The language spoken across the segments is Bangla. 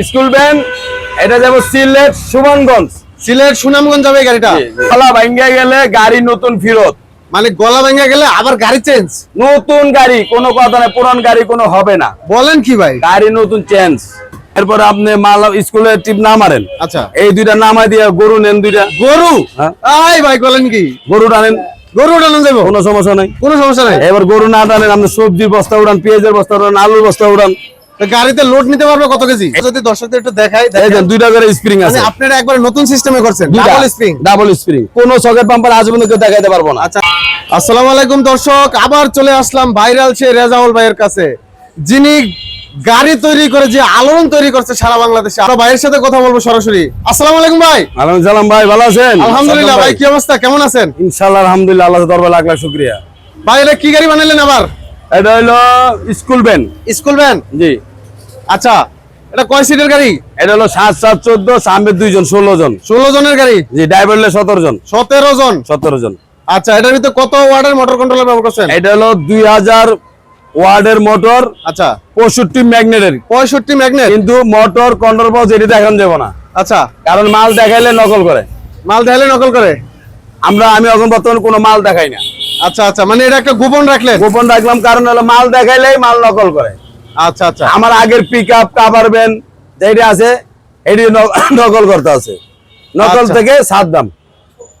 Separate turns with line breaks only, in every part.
স্কুল ভ্যান এটা যাব সিলেট সুমনগঞ্জ।
সিলেট সুনামগঞ্জ যাবে গাড়িটা?
গলা ভাঙ্গা গেলে গাড়ি নতুন ফেরত।
মানে গলা ভেঙে গেলে আবার গাড়ি চেঞ্জ
নতুন গাড়ি কোনো কথা নাই পুরান গাড়ি কোনো হবে না।
বলেন কি ভাই?
গাড়ি নতুন চেঞ্জ এরপরে আপনি মাল স্কুলের টিপ না মারেন।
আচ্ছা।
এই দুইটা নামাই দিয়ে গরু নেন দুইটা।
গরু?
হ্যাঁ।
আই ভাই বলেন কি?
গরু টানেন।
গরু উঠানো যাব
কোনো সমস্যা নাই।
কোনো সমস্যা নাই?
এবার গরু না টানেন আপনি সবজির বস্তা উড়ান পেঁয়াজের বস্তা উড়ান আলুর বস্তা উড়ান।
গাড়িতে লোড নিতে পারবে কত কেজি? যদি দর্শকদের একটু দেখাই
দুইটা করে স্প্রিং
মানে
আছে।
আপনারা একবার নতুন সিস্টেমে করছেন ডাবল স্প্রিং
ডাবল স্প্রিং কোনো সকেট পাম্পার আজ পর্যন্ত কেউ দেখাইতে পারব না।
আচ্ছা। আসসালামু আলাইকুম দর্শক আবার চলে আসলাম ভাইরাল সে রেজাউল ভাইয়ের কাছে। যিনি গাড়ি তৈরি করে যে আলোড়ন তৈরি করছে সারা বাংলাদেশে। আমরা ভাইয়ের সাথে কথা বলব সরাসরি। আসসালামু আলাইকুম ভাই।
আলহামদুলিল্লাহ ভাই ভালো আছেন?
আলহামদুলিল্লাহ ভাই কি অবস্থা? কেমন আছেন?
ইনশাআল্লাহ আলহামদুলিল্লাহ আল্লাহ দরবার লাখ লাখ শুক্রিয়া।
ভাই এটা কি গাড়ি বানালেন আবার?
এটা হলো স্কুল ভ্যান।
School van?
জি।
আচ্ছা এটা কয় সিটের গাড়ি?
এটা হলো সাত সাত চোদ্দ সামনে দুইজন ষোলো জন।
ষোলো জনের গাড়ি?
জি ড্রাইভার হলে সতেরো জন।
সতেরো জন?
সতেরো জন।
আচ্ছা এটার ভিতরে কত ওয়ার্ডের মোটর কন্ট্রোলার ব্যবহার করছেন?
এটা হলো দুই হাজার ওয়ার্ডের মোটর
আচ্ছা।
পঁয়ষট্টি ম্যাগনেটের
পঁয়ষট্টি ম্যাগনেট
কিন্তু মোটর কন্ট্রোল বক্স এটি দেখান যাব না।
আচ্ছা।
কারণ মাল দেখাইলে নকল করে।
মাল দেখাইলে নকল করে?
আমরা আমি এখন বর্তমানে কোনো মাল দেখাই না।
আচ্ছা আচ্ছা মানে এটা একটা গোপন রাখলেন?
গোপন রাখলাম কারণ হলো মাল দেখাইলেই মাল নকল করে।
আচ্ছা আচ্ছা।
আমার আগের পিক আপ কাভার ভ্যান যেটা আছে এটি নকল করতে আছে। নকল
আচ্ছা।
থেকে সাত দাম।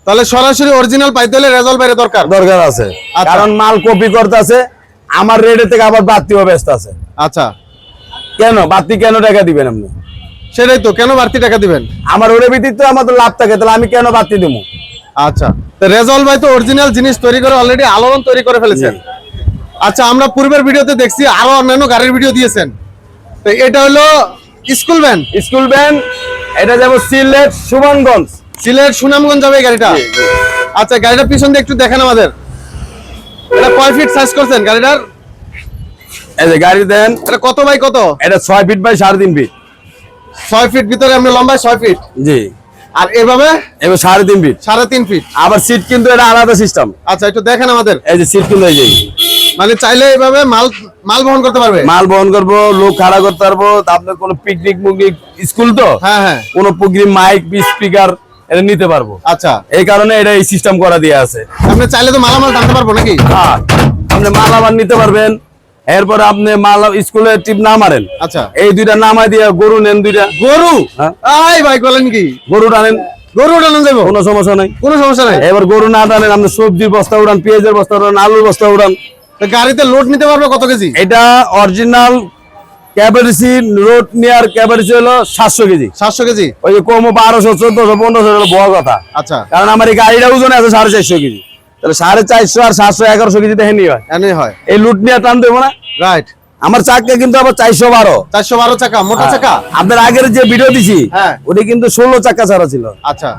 তাহলে সরাসরি অরিজিনাল পাইতে হলে রেজাল্ট বাইরে দরকার।
দরকার আছে।
আচ্ছা।
কারণ মাল কপি করতে আছে আমার রেডে থেকে আবার বাড়তিও ব্যস্ত আছে।
আচ্ছা।
কেন? বাড়তি কেন টাকা দিবেন আপনি?
সেটাই তো কেন বাড়তি টাকা দিবেন?
আমার ওরে ভিত্তিতে তো আমার তো লাভ থাকে তাহলে আমি কেন বাড়তি দেবো?
আচ্ছা। তো রেজাল্ট ভাই তো অরিজিনাল জিনিস তৈরি করে অলরেডি আলোড়ন তৈরি করে ফেলেছেন। আচ্ছা আমরা পূর্বের ভিডিওতে দেখছি আরও অন্যান্য গাড়ির ভিডিও দিয়েছেন। তো এটা হলো স্কুল ভ্যান।
স্কুল ভ্যান এটা যাব সিলেট সুমনগঞ্জ।
সিলেট সুনামগঞ্জ যাবে গাড়িটা? আচ্ছা গাড়িটা পিছন দিয়ে একটু দেখেন আমাদের। এটা কয় ফিট সাইজ করছেন গাড়িটার?
এই যে গাড়ি দেন।
এটা কত বাই কত?
এটা ছয় ফিট বাই সাড়ে তিন ফিট
ছয় ফিট ভিতরে আমরা লম্বায় ছয় ফিট
জি।
আর এভাবে?
এবার সাড়ে তিন ফিট
সাড়ে তিন ফিট
আবার সিট কিন্তু এটা আলাদা সিস্টেম
আচ্ছা একটু দেখেন আমাদের।
এই যে সিট কিন্তু এই যে।
মানে চাইলে এভাবে মাল মাল বহন করতে পারবে?
মাল বহন করব লোক খাড়া করতে পারব আপনার কোনো পিকনিক মুকনিক স্কুল তো?
হ্যাঁ হ্যাঁ।
কোনো পুগরি মাইক স্পিকার এটা নিতে পারব।
আচ্ছা।
এই কারণে এটা এই সিস্টেম করা দিয়ে আছে।
আপনি চাইলে তো মালামাল টানতে পারব নাকি?
হ্যাঁ আপনি নিতে পারবেন। এরপরে আপনি মাল স্কুলে টিপ না মারেন।
আচ্ছা।
এই দুইটা নামাই দিয়ে গরু নেন দুইটা।
গরু?
হ্যাঁ।
আই ভাই বলেন কি?
গরু টানেন।
গরু উঠানো যাব
কোনো সমস্যা নাই।
কোনো সমস্যা নাই?
এবার গরু না টানেন আপনি সবজির বস্তা উড়ান পেঁয়াজের বস্তা উড়ান আলুর বস্তা উড়ান।
গাড়িতে লোড নিতে পারবে কত কেজি?
এটা অরিজিনাল ক্যাপারিসি রোড নেয়ার ক্যাপারিসি হলো সাতশো কেজি।
সাতশো কেজি?
ওই কমো বারোশো চোদ্দশো পনেরোশো হলো বড় কথা।
আচ্ছা।
কারণ আমার এই গাড়িটা ওজন আছে সাড়ে চারশো কেজি। তাহলে সাড়ে চারশো আর সাতশো এগারোশো কেজি দেখে নিয়ে হয়।
এনে হয়।
এই লুট নিয়ে টান দেবো না।
রাইট
আমার চাকা কিন্তু আবার চারশো বারো।
চারশো বারো চাকা মোটা চাকা?
আপনার আগের যে ভিডিও দিছি
হ্যাঁ।
ওটা কিন্তু ষোলো চাকা ছাড়া ছিল।
আচ্ছা।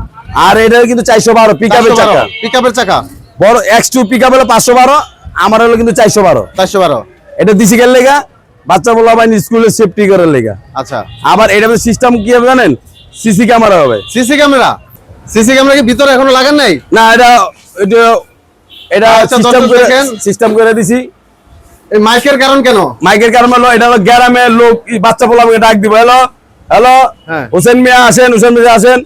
আর এটা কিন্তু চারশো বারো পিক আপের চাকা।
পিক আপের চাকা?
বড় এক্স টু পিক আপ হলো পাঁচশো বারো আমার হলো কিন্তু চারশো বারো।
চারশো বারো।
এটা দিছি গেল লেগা? বাচ্চা বলা বাইনি স্কুলে সেফটি করার লেগা।
আচ্ছা।
আবার এটা সিস্টেম কি হবে জানেন? সিসি ক্যামেরা হবে।
সিসি ক্যামেরা সিসি ক্যামেরা কি ভিতরে এখনও লাগান নাই?
না এটা এটা এটা
আচ্ছা,
সিস্টেম করে
দেখেন।
সিস্টেম করে দিছি।
এই মাইকের কারণ কেন?
মাইকের কারণ হলো এটা হলো গ্রামের লোক বাচ্চা পোলাকে ডাক দিব। হ্যালো? হ্যালো?
হ্যাঁ।
হোসেন মিয়া আসেন হোসেন মিয়া আসেন।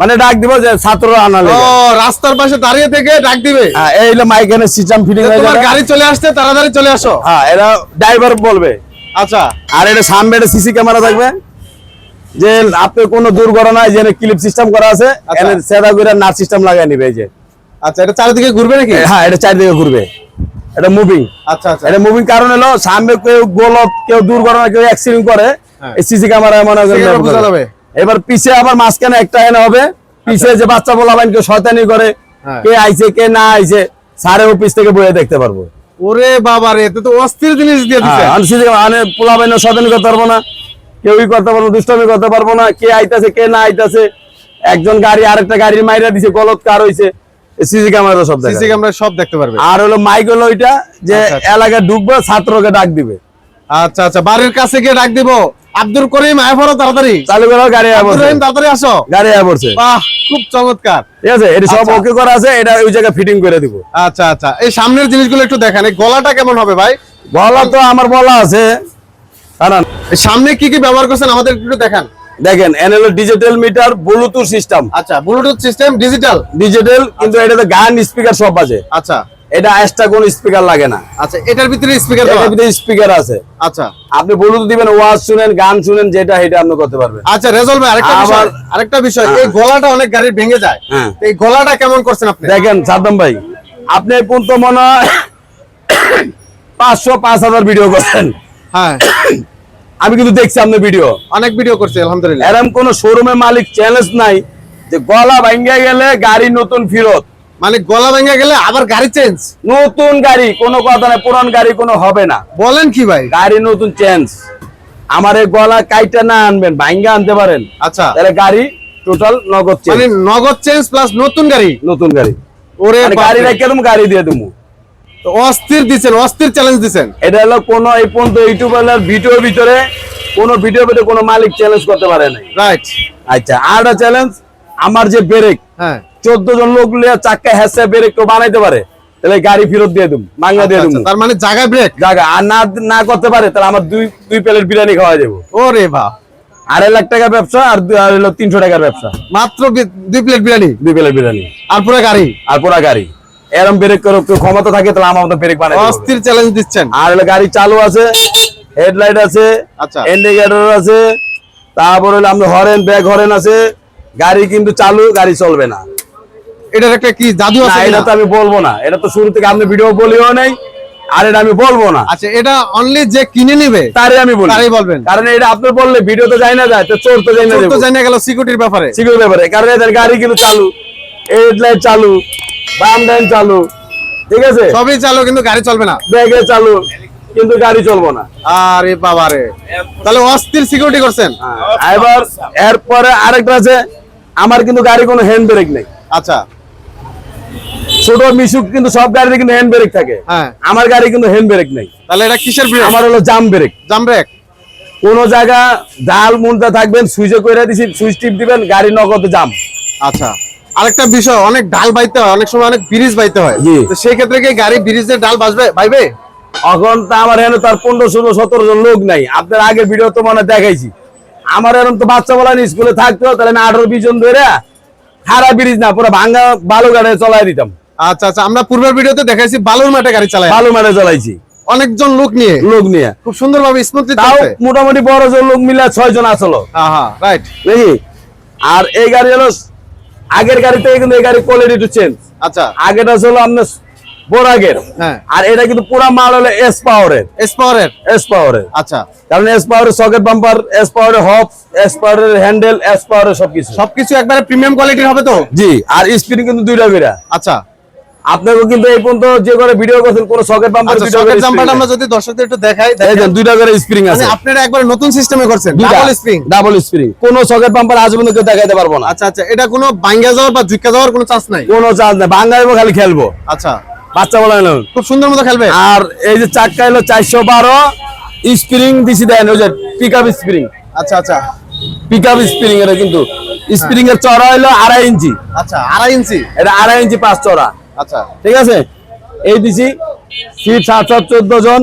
মানে ডাক দিব যে ছাত্ররা আনা
ও রাস্তার পাশে দাঁড়িয়ে থেকে ডাক দিবে?
হ্যাঁ এই হলো সিস্টেম ফিটিং হয়ে
তোমার
যাবে।
গাড়ি চলে আসতে তাড়াতাড়ি চলে আসো।
হ্যাঁ এটা ড্রাইভার বলবে।
আচ্ছা।
আর এটা সামনে একটা সিসি ক্যামেরা থাকবে। যে আপনার কোনো দুর্ঘটনায় যে ক্লিপ সিস্টেম করা আছে
আচ্ছা।
সেদা করে নাট সিস্টেম লাগাই নিবে এই যে।
আচ্ছা এটা চারিদিকে ঘুরবে নাকি?
হ্যাঁ এটা চারিদিকে ঘুরবে। এটা মুভিং
আচ্ছা আচ্ছা।
এটা মুভিং কারণ হলো সামনে কেউ গোলক কেউ দুর্ঘটনা কেউ অ্যাক্সিডেন্ট করে
হ্যাঁ।
এই সিসি ক্যামেরা মনে হয়
বোঝা যাবে।
এবার পিছে আবার মাঝখানে একটা এনে হবে। পিছে যে বাচ্চা বলাবেন কেউ শয়তানি করে
হ্যাঁ।
কে আইছে কে না আইছে সারে অফিস থেকে বয়ে দেখতে পারব।
ওরে বাবা রে এতে তো অস্থির জিনিস দিয়ে দিচ্ছে
হ্যাঁ, আমি সিসি মানে পোলাবেন শয়তানি করতে পারব না। কেউই করতে পারব দুষ্টমি করতে পারব না কে আইতাছে কে না আইতাছে। একজন গাড়ি আরেকটা গাড়ির মাইরা দিছে গলত কার হইছে সিসি ক্যামেরা সব
সিসি ক্যামেরা সব দেখতে পারবে।
আর হলো মাইক হলো ওইটা যে
এলাকা আচ্ছা।
ঢুকবে ছাত্রকে ডাক দিবে।
আচ্ছা আচ্ছা বাড়ির কাছে গিয়ে ডাক দিব। আব্দুল করিম আয় তাড়াতাড়ি।
চালু করে গাড়ি আয়া
আব্দুল
পড়ছে।
তাড়াতাড়ি আসো।
গাড়ি আয়া পড়ছে।
বাহ খুব চমৎকার।
ঠিক আছে এটা সব
আচ্ছা।
ওকে করা আছে এটা ওই জায়গায় ফিটিং করে দিব।
আচ্ছা আচ্ছা এই সামনের জিনিসগুলো একটু দেখেন এই গলাটা কেমন হবে ভাই?
বলা তো আমার বলা আছে।
এই সামনে কি কি ব্যবহার করছেন আমাদের একটু দেখান।
দেখেন NL digital meter Bluetooth system
আচ্ছা ব্লুটুথ সিস্টেম ডিজিটাল
ডিজিটাল কিন্তু এটাতে গান স্পিকার সব আছে
আচ্ছা।
এটা এক্সট্রা কোনো স্পিকার লাগে না।
আচ্ছা এটার ভিতরে স্পিকার
এটার ভিতরে স্পিকার আছে।
আচ্ছা।
আপনি ব্লুটুথ দিবেন ওয়াজ শুনেন গান শুনেন যেটা এটা আপনি করতে পারবেন।
আচ্ছা রেজল ভাই আরেকটা বিষয় আরেকটা বিষয়
হ্যাঁ।
এই গলাটা অনেক গাড়ির ভেঙে যায়।
হ্যাঁ।
এই গলাটা কেমন করছেন আপনি?
দেখেন সাদ্দাম ভাই আপনি কোন তো মনে হয় পাঁচশো পাঁচ হাজার ভিডিও করছেন।
হ্যাঁ।
আমি কিন্তু দেখছি আপনার ভিডিও
অনেক ভিডিও করছি আলহামদুলিল্লাহ।
এরম কোন শোরুমে মালিক চ্যালেঞ্জ নাই যে গলা ভাঙ্গা গেলে গাড়ি নতুন ফেরত।
মানে গলা ভেঙে গেলে আবার গাড়ি চেঞ্জ
নতুন গাড়ি কোনো কথা নাই পুরান গাড়ি কোনো হবে না।
বলেন কি ভাই?
গাড়ি নতুন চেঞ্জ আমার এই গলা কাইটা না আনবেন ভাঙ্গা আনতে পারেন।
আচ্ছা।
তাহলে গাড়ি টোটাল নগদ চেঞ্জ
মানে নগদ চেঞ্জ প্লাস নতুন গাড়ি?
নতুন গাড়ি।
ওরে
মানে গাড়ি রেখে তুমি গাড়ি দিয়ে দেবো।
তো অস্থির দিছেন অস্থির চ্যালেঞ্জ দিছেন।
এটা হলো কোনো এই পর্যন্ত ইউটিউবের ভিডিওর ভিতরে কোন ভিডিও ভিতরে কোনো মালিক চ্যালেঞ্জ করতে পারে না
রাইট
আচ্ছা আর চ্যালেঞ্জ আমার যে ব্রেক
হ্যাঁ।
চোদ্দ জন লোক লিয়ে চাক্কা হ্যাসে ব্রেক কেউ বানাইতে পারে। তাহলে গাড়ি ফেরত দিয়ে দেবো মাঙ্গা দিয়ে
আচ্ছা,
দেবো
তার মানে জায়গা ব্রেক
জায়গা আর না না করতে পারে তাহলে আমার দুই দুই প্লেট বিরিয়ানি খাওয়া দেবো
ওরে বাহ
আড়াই লাখ টাকার ব্যবসা আর হলো তিনশো টাকার ব্যবসা।
মাত্র দুই প্লেট বিরিয়ানি?
দুই প্লেট বিরিয়ানি।
আর পুরো গাড়ি?
আর পুরা গাড়ি। এরম ব্রেক করে কেউ ক্ষমতা থাকে তাহলে আমার মতো ব্রেক বানাই
অস্থির চ্যালেঞ্জ দিচ্ছেন।
আর হলো গাড়ি চালু আছে হেডলাইট আছে
আচ্ছা।
ইন্ডিকেটর আছে তারপর হলো আপনার হরেন ব্যাগ হরেন আছে গাড়ি কিন্তু চালু গাড়ি চলবে না।
এটার একটা কি জাদু আছে
এটা তো আমি বলব না। এটা তো শুরু থেকে ভিডিও বলিও নাই আর এটা আমি বলব না।
আচ্ছা এটা অনলি যে কিনে নিবে
তারে আমি বলি।
তারই বলবেন।
কারণ এটা আপনি বললে ভিডিও তো যাই না যায় তো চোর তো যাই না
তো
দেবো।
জানা গেল সিকিউরিটির ব্যাপারে।
সিকিউর ব্যাপারে। কারণ এদের গাড়ি কিন্তু চালু হেডলাইট চালু বাম ডাইন চালু ঠিক আছে?
সবই চালো কিন্তু গাড়ি চলবে না।
ব্যাগে চালু কিন্তু গাড়ি চলবো না।
আরে বাবা রে। তাহলে অস্থির সিকিউরিটি করছেন।
এবার এরপরে আরেকটা আছে আমার কিন্তু গাড়ি কোনো হ্যান্ড ব্রেক নেই।
আচ্ছা।
ছোট মিশুক কিন্তু সব গাড়িতে কিন্তু হ্যান্ড ব্রেক থাকে।
হ্যাঁ।
আমার গাড়ি কিন্তু হ্যান্ড ব্রেক নেই।
তাহলে এটা কিসের ব্রেক
আমার হলো জাম ব্রেক
জাম ব্রেক
কোন জায়গা ডাল মুনতে থাকবেন সুইচে করে দিছি সুইচ টিপ দিবেন গাড়ি নগদ জাম
আচ্ছা। আরেকটা বিষয় অনেক ডাল বাইতে হয় অনেক সময় অনেক ব্রিজ বাইতে হয়। তো সেই ক্ষেত্রে কি গাড়ি ব্রিজের ডাল বাজবে বাইবে?
এখন তো আমার এখানে তার পনেরো ষোলো সতেরো জন লোক নাই। আপনার আগের ভিডিও তো মানে দেখাইছি। আমার এরকম তো বাচ্চা বলা স্কুলে থাকতো তাহলে আমি আঠারো বিশ জন ধরে খারাপ ব্রিজ না পুরো ভাঙ্গা বালু গাড়ি চলাই দিতাম।
আচ্ছা আচ্ছা আমরা পূর্বের ভিডিওতে দেখাইছি বালুর মাঠে গাড়ি চালাই
বালু মাঠে চালাইছি।
অনেকজন লোক নিয়ে?
লোক নিয়ে।
খুব সুন্দরভাবে স্মুথলি
তাও মোটামুটি বড় জন লোক মিলে ছয় জন আসলো।
রাইট
নাকি আর এই গাড়ি হলো আগের গাড়িতে কিন্তু এই গাড়ি কোয়ালিটি টু চেঞ্জ
আচ্ছা।
আগেটা হলো আপনার বোরাগের।
হ্যাঁ।
আর এটা কিন্তু পুরা মাল হলো এস পাওয়ারের
এস পাওয়ারের
এস পাওয়ারের
আচ্ছা।
কারণ এস পাওয়ারের সকেট বাম্পার এস পাওয়ারের হপ এস পাওয়ারের হ্যান্ডেল এস পাওয়ারের সবকিছু।
সবকিছু একবারে প্রিমিয়াম কোয়ালিটির হবে তো?
জি আর কিন্তু দুইটা বেরা
আচ্ছা।
আপনাকে কিন্তু এই পর্যন্ত যে করে ভিডিও করছেন কোন সকেট বাম্পার
আচ্ছা সকেট আমরা যদি দর্শকদের একটু দেখাই দেখেন।
দুইটা করে স্প্রিং
মানে
আছে।
আপনারা একবারে নতুন সিস্টেমে করছেন ডাবল স্প্রিং
ডাবল স্প্রিং কোন সকেট বাম্পার আজ পর্যন্ত কেউ দেখাইতে পারব না।
আচ্ছা আচ্ছা এটা কোনো ভাঙ্গা যাওয়ার বা ঝুঁকা যাওয়ার কোনো চান্স নাই?
কোনো চার্জ নেই। বাংলাদেশ খালি খেলব।
আচ্ছা।
বাচ্চা বলা
খুব সুন্দর মতো খেলবে।
আর এই যে চাক্কা হলো চারশো বারো স্প্রিং দিছি দেন ওই যে পিক আপ স্প্রিং
আচ্ছা আচ্ছা।
পিক আপ স্প্রিং এর কিন্তু স্প্রিং এর চড়া হলো আড়াই ইঞ্চি।
আচ্ছা আড়াই ইঞ্চি?
এটা আড়াই ইঞ্চি পাঁচ চড়া।
আচ্ছা।
ঠিক আছে? এই দিছি সিট সাত সাত চোদ্দ জন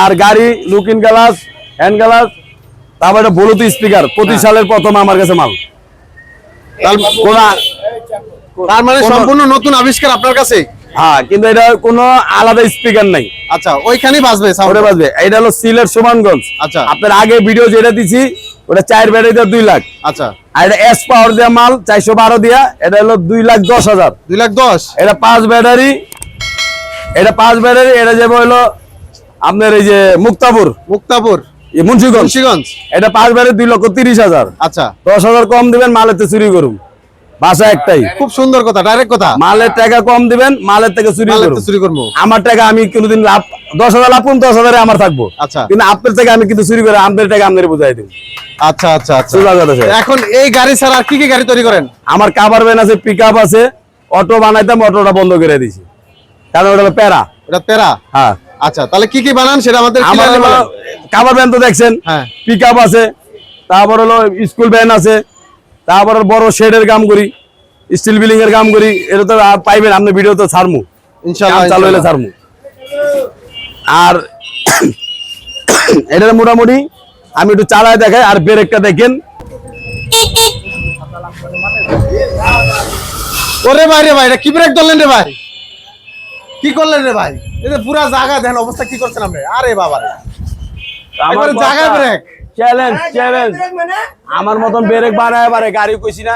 আর গাড়ি লুকিং গ্লাস হ্যান্ড গ্লাস তারপরে ব্লুটুথ স্পিকার প্রতি সালের প্রথম আমার কাছে মাল।
তার মানে সম্পূর্ণ নতুন আবিষ্কার আপনার কাছে?
হ্যাঁ কিন্তু এটা কোনো আলাদা স্পিকার নাই।
আচ্ছা ওইখানেই বাজবে sound।
বাজবে। এটা হলো সিলেট সুমানগঞ্জ।
আচ্ছা।
আপনার আগে ভিডিও যেটা দিছি ওটা চার ব্যাটারি দুই লাখ।
আচ্ছা।
আর এটা এস পাওয়ার দেওয়া মাল চারশো বারো দিয়া এটা হলো দুই লাখ দশ হাজার।
দুই লাখ দশ?
এটা পাঁচ ব্যাটারি এটা পাঁচ ব্যাটারি এটা যাবে হলো আপনার এই যে মুক্তাপুর।
মুক্তাপুর।
মুন্সিগঞ্জ।
মুন্সিগঞ্জ।
এটা পাঁচ ব্যাটারি দুই লক্ষ তিরিশ হাজার।
আচ্ছা।
দশ হাজার কম দিবেন মালের চুরি করুন। বাসা একটাই।
খুব সুন্দর কথা ডাইরেক্ট কথা।
মালের টাকা কম দিবেন মালের থেকে চুরি
চুরি করব।
আমার টাকা আমি কোনোদিন লাভ দশ হাজার লাভ করুন দশ হাজারে আমার থাকব।
আচ্ছা।
কিন্তু আপনার থেকে আমি কিন্তু চুরি করে আপনার টাকা আপনার বুঝাই দিব।
আচ্ছা আচ্ছা আচ্ছা। এখন এই গাড়ি ছাড়া আর কি কি গাড়ি তৈরি করেন?
আমার কাভার ভ্যান আছে পিক আছে অটো বানাইতাম অটোটা বন্ধ করে দিছি। কারণ ওটা প্যারা।
এটা তেরা
হ্যাঁ।
আচ্ছা তাহলে কি কি বানান সেটা আমাদের।
কাভার ভ্যান তো দেখছেন
হ্যাঁ।
পিক আছে তারপর হলো স্কুল ভ্যান আছে তারপর বড় শেডের কাম করি স্টিল বিল্ডিং এর কাম করি এটা তো আর পাইবেন আপনি ভিডিও তো ছাড়মু।
ইনশাআল্লাহ
চালু হলে ছাড়মু। আর এটা মোটামুটি আমি একটু চালায় দেখাই আর ব্রেকটা দেখেন।
ওরে ভাই রে ভাই এটা কি ব্রেক ধরলেন রে ভাই? কি করলেন রে ভাই? এই যে পুরা জায়গা দেন অবস্থা কি করছেন আপনি? আরে বাবা রে জায়গায় ব্রেক
চ্যালেঞ্জ চ্যালেঞ্জ আমার মতন ব্রেক বানায় পারে গাড়ি কইছি না।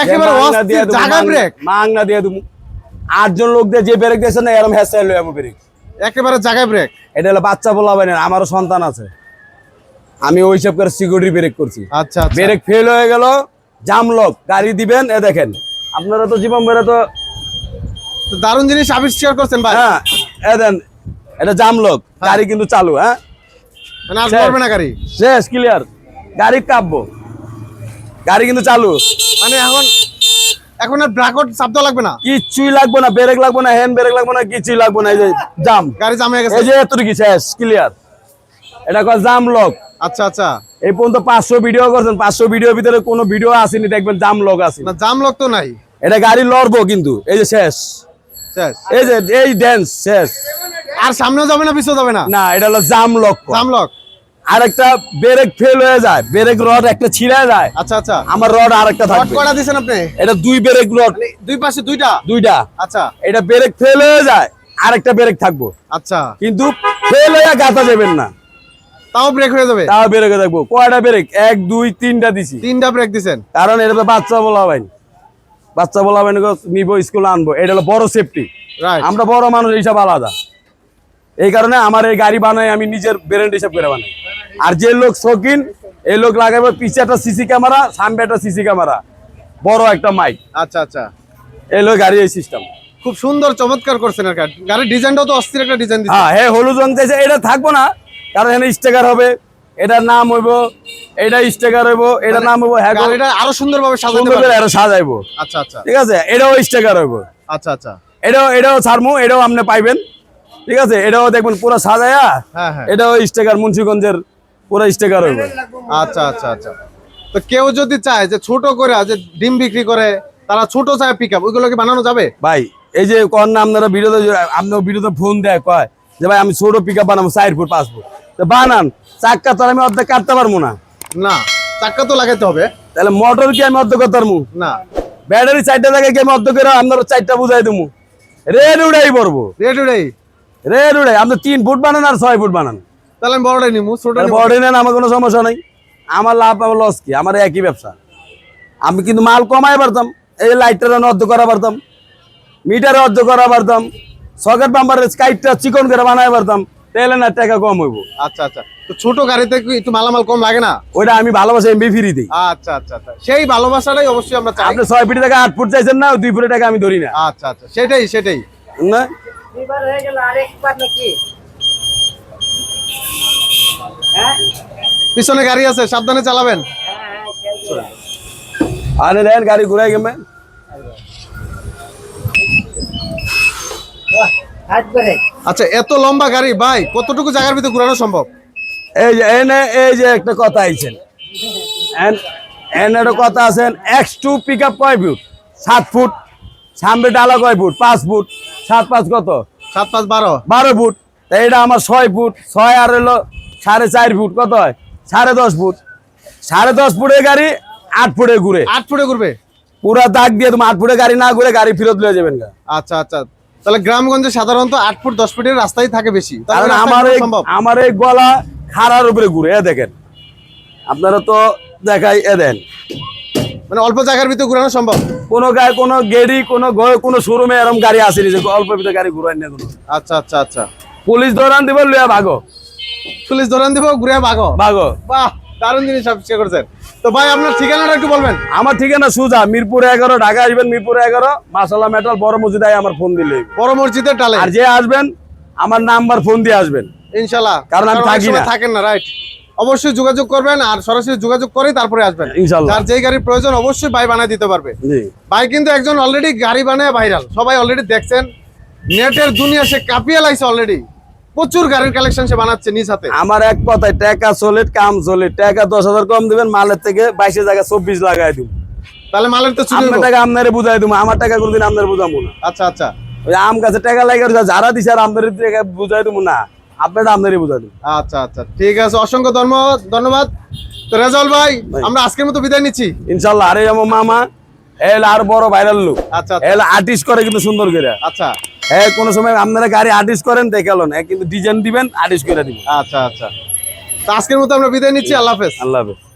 একেবারে
মাংনা
অস্থির
মাং-
ব্রেক।
মাংনা দিয়ে দেবো। আটজন লোক দিয়ে যে ব্রেক দিয়েছে না এরম হেয়ার লই আমি ব্রেক।
একেবারে জায়গায় ব্রেক।
এটা হলো বাচ্চা বলা হবে না আমারও সন্তান আছে। আমি ওই সব করে সিকিউরিটি ব্রেক করছি।
আচ্ছা আচ্ছা।
ব্রেক ফেল হয়ে গেল জাম লক গাড়ি দিবেন এ দেখেন। আপনারা তো জীবন বেড়ে তো
তো দারুণ জিনিস আবিষ্কার করছেন ভাই।
হ্যাঁ এ দেন এটা জাম লক গাড়ি কিন্তু চালু হ্যাঁ?
মানে
শেষ।
করবে না গাড়ি?
শেষ ক্লিয়ার গাড়ি কাঁপবো। গাড়ি কিন্তু চালু।
মানে এখন এখন আর ব্রাকট দেওয়া লাগবে না?
কিচ্ছুই লাগবে না ব্রেক লাগবে না হ্যান্ড ব্রেক লাগবে না কিছুই লাগবে না এই যে জাম
গাড়ি জাম হয়ে গেছে।
এই যে এতটুকু শেষ ক্লিয়ার এটা কয় জাম লক
আচ্ছা আচ্ছা।
এই পর্যন্ত পাঁচশো ভিডিও করছেন পাঁচশো ভিডিওর ভিতরে কোনো ভিডিও আসেনি দেখবেন জাম লক আছে
না জাম লোক তো নাই।
এটা গাড়ি লড়বো কিন্তু এই যে শেষ।
শেষ।
এই যে এই ড্যান্স শেষ।
আর সামনেও যাবে না পিছু যাবে না?
না এটা হলো জাম লক
জাম লক
আর একটা ব্রেক ফেল হয়ে যায় ব্রেক রড একটা ছিঁড়ে যায়।
আচ্ছা আচ্ছা।
আমার রড আরেকটা
হট
থাকবে।
কয়টা দিছেন আপনি?
এটা দুই ব্রেক রড।
মানে দুই পাশে দুইটা?
দুইটা।
আচ্ছা।
এটা ব্রেক ফেল হয়ে যায় আরেকটা ব্রেক থাকব।
আচ্ছা।
কিন্তু ফেল হয়ে গাতা যাবেন না।
তাও ব্রেক হয়ে যাবে?
তাও হয়ে থাকব। কয়টা ব্রেক? এক দুই তিনটা দিছি।
তিনটা ব্রেক দিছেন?
কারণ এটা তো বাচ্চা বলা হয়। বাচ্চা বলা হয় নিবো স্কুলে আনব। এটা হলো বড় সেফটি
রাইট
আমরা বড় মানুষ হিসাব আলাদা। এই কারণে আমার এই গাড়ি বানাই আমি নিজের ব্র্যান্ড হিসাব করে বানাই। আর যে লোক শৌখিন এই লোক লাগাবে পিছে একটা সিসি ক্যামেরা সামনে একটা সিসি ক্যামেরা বড় একটা মাইক
আচ্ছা আচ্ছা।
এই লোক গাড়ি এই সিস্টেম
খুব সুন্দর চমৎকার করছেন আর। গাড়ির ডিজাইনটাও তো অস্থির একটা ডিজাইন দিচ্ছে।
হ্যাঁ হ্যাঁ হলুদ রং চাইছে এটা থাকব না। কারণ এখানে স্টিকার হবে এটার নাম হইব এটা স্টিকার হইব এটার নাম হইব হ্যাঁ
গাড়িটা আরও সুন্দরভাবে
করে
পারবে।
এটা সাজাইবো।
আচ্ছা আচ্ছা।
ঠিক আছে? এটাও স্টিকার হইব।
আচ্ছা আচ্ছা।
এটাও এটাও ছাড়মু এটাও আপনি পাইবেন। ঠিক আছে? এটাও দেখবেন পুরো সাজায়া।
হ্যাঁ হ্যাঁ।
এটাও স্টিকার মুন্সিগঞ্জের পুরো স্টিকার হইব।
আচ্ছা আচ্ছা আচ্ছা। তো কেউ যদি চায় যে ছোট করে যে ডিম বিক্রি করে তারা ছোট চায় পিক আপ ওইগুলো কি বানানো যাবে?
ভাই এই যে কন না আপনারা ভিডিওতে আপনার ভিডিওতে ফোন দেয় কয় যে ভাই আমি ছোট পিক আপ বানাবো চার ফুট পাঁচ ফুট তো বানান চাক্কা তো আমি অর্ধেক কাটতে পারব না।
না চাক্কা তো লাগাইতে হবে।
তাহলে মোটর কি আমি অর্ধেক করতে পারব?
না।
ব্যাটারি চারটা জায়গায় কি আমি অর্ধেক করে আপনার চারটা বুঝাই দেবো রেড উড়াই পড়ব
রেড উড়াই।
রেড উড়াই আপনি তিন ফুট বানান আর ছয় ফুট বানান।
তাহলে আমি বড়টাই নিবো ছোট
তাহলে নেন আমার কোনো সমস্যা নাই। আমার লাভ আমার লস কি? আমার একই ব্যবসা। আমি কিন্তু মাল কমাই পারতাম এই লাইটটা অর্ধ করা পারতাম মিটার অর্ধ করা পারতাম সকেট বাম্পারের স্কাইটটা চিকন করে বানাই পারতাম তাহলে না টাকা কম হইব।
আচ্ছা আচ্ছা। তো ছোট গাড়িতে কি একটু মালামাল কম লাগে না?
ওইটা আমি ভালোবাসি এমবি ফ্রি দিই।
আচ্ছা আচ্ছা আচ্ছা। সেই ভালোবাসাটাই অবশ্যই আমরা চাই।
আপনি ছয় ফিট থেকে আট ফুট চাইছেন না দুই ফুটের টাকা আমি ধরি না।
আচ্ছা আচ্ছা। সেটাই সেটাই।
না?
দুইবার হয়ে গেল আরেকবার নাকি? হ্যাঁ?
পিছনে গাড়ি আছে সাবধানে চালাবেন।
আরে দেন গাড়ি ঘুরাই গেমে।
আচ্ছা এত লম্বা গাড়ি ভাই কতটুকু জায়গার ভিতরে ঘুরানো সম্ভব?
এই যে এনে এই যে একটা কথা আইছেন। এন- এনে একটা কথা আছেন এক্স টু পিক আপ কয় ফুট? সাত ফুট। সামনে ডালা কয় ফুট? পাঁচ ফুট। সাত পাঁচ কত?
সাত পাঁচ বারো।
বারো ফুট। এটা আমার ছয় ফুট। ছয় আর হলো সাড়ে চার ফুট। কত হয়? সাড়ে দশ ফুট। সাড়ে দশ ফুটের গাড়ি আট ফুটে ঘুরে।
আট ফুটে ঘুরবে?
পুরা দাগ দিয়ে তুমি আট ফুটে গাড়ি না ঘুরে গাড়ি ফেরত লয়ে যাবেন।
আচ্ছা আচ্ছা। তাহলে গ্রামগঞ্জে সাধারণত আট ফুট দশ ফুটের রাস্তাই থাকে বেশি।
কারণ আমার এই আমার এই গলা খাড়ার উপরে ঘুরে এ দেখেন। আপনারা তো দেখাই এ দেন।
মানে অল্প জায়গার ভিতরে ঘুরানো সম্ভব?
কোনো গায়ে কোনো গেড়ি কোনো ঘরে কোনো শোরুমে এরকম গাড়ি আসেনি যে অল্প ভিতরে গাড়ি ঘুরাই না কোনো।
আচ্ছা আচ্ছা আচ্ছা।
পুলিশ ধরান দিবে লইয়া ভাগো।
পুলিশ ধরান দিব ঘুরে ভাগো।
ভাগো।
বাহ দারুণ জিনিস আবিষ্কার করছেন। তো ভাই আপনার ঠিকানাটা একটু বলবেন।
আমার ঠিকানা সুজা মিরপুর এগারো ঢাকা আসবেন মিরপুর এগারো মাসালা মেটাল বড় মসজিদায় আমার ফোন দিলে।
বড় মসজিদের টালে
আর যে আসবেন আমার নাম্বার ফোন দিয়ে আসবেন।
ইনশাল্লাহ।
কারণ আমি থাকি না।
থাকেন না রাইট। অবশ্যই যোগাযোগ করবেন আর সরাসরি যোগাযোগ করে তারপরে আসবেন। যার যেই গাড়ির প্রয়োজন অবশ্যই ভাই বানায় দিতে পারবে। ভাই কিন্তু একজন অলরেডি গাড়ি বানায় ভাইরাল সবাই অলরেডি দেখছেন। নেটের দুনিয়া সে কাঁপিয়ে লাইছে অলরেডি প্রচুর গাড়ির কালেকশন সে বানাচ্ছে নিজ হাতে।
আমার এক কথায় টাকা চলে কাম চলে টাকা দশ হাজার কম দিবেন মালের থেকে বাইশের জায়গায় চব্বিশ লাগাই দিব।
তাহলে মালের তো চুরি
টাকা আপনারে বুঝাই দিব আমার টাকা কোনদিন আপনার বুঝাবো না।
আচ্ছা আচ্ছা।
ওই আম গাছে টাকা লাগে যারা দিছে আর আমাদের টাকা বুঝাই দিব না। আপনারা আপনারই বুঝাবেন
আচ্ছা আচ্ছা ঠিক আছে অসংখ্য ধন্যবাদ ধন্যবাদ। তো রেজাল
ভাই।
আমরা আজকের মতো বিদায় নিচ্ছি।
ইনশাল্লাহ আরে আমার মামা এল আর বড় ভাইরাল লোক।
আচ্ছা আচ্ছা,
এল আর্টিস্ট করে কিন্তু সুন্দর করে।
আচ্ছা।
হ্যাঁ কোনো সময় আপনারা গাড়ি আর্টিস্ট করেন? দেখাল না কিন্তু ডিজাইন দিবেন আর্টিস্ট করে দিবেন।
আচ্ছা আচ্ছা। তো আজকের মতো আমরা বিদায় নিচ্ছি আল্লাহ হাফেজ।
আল্লাহ হাফেজ।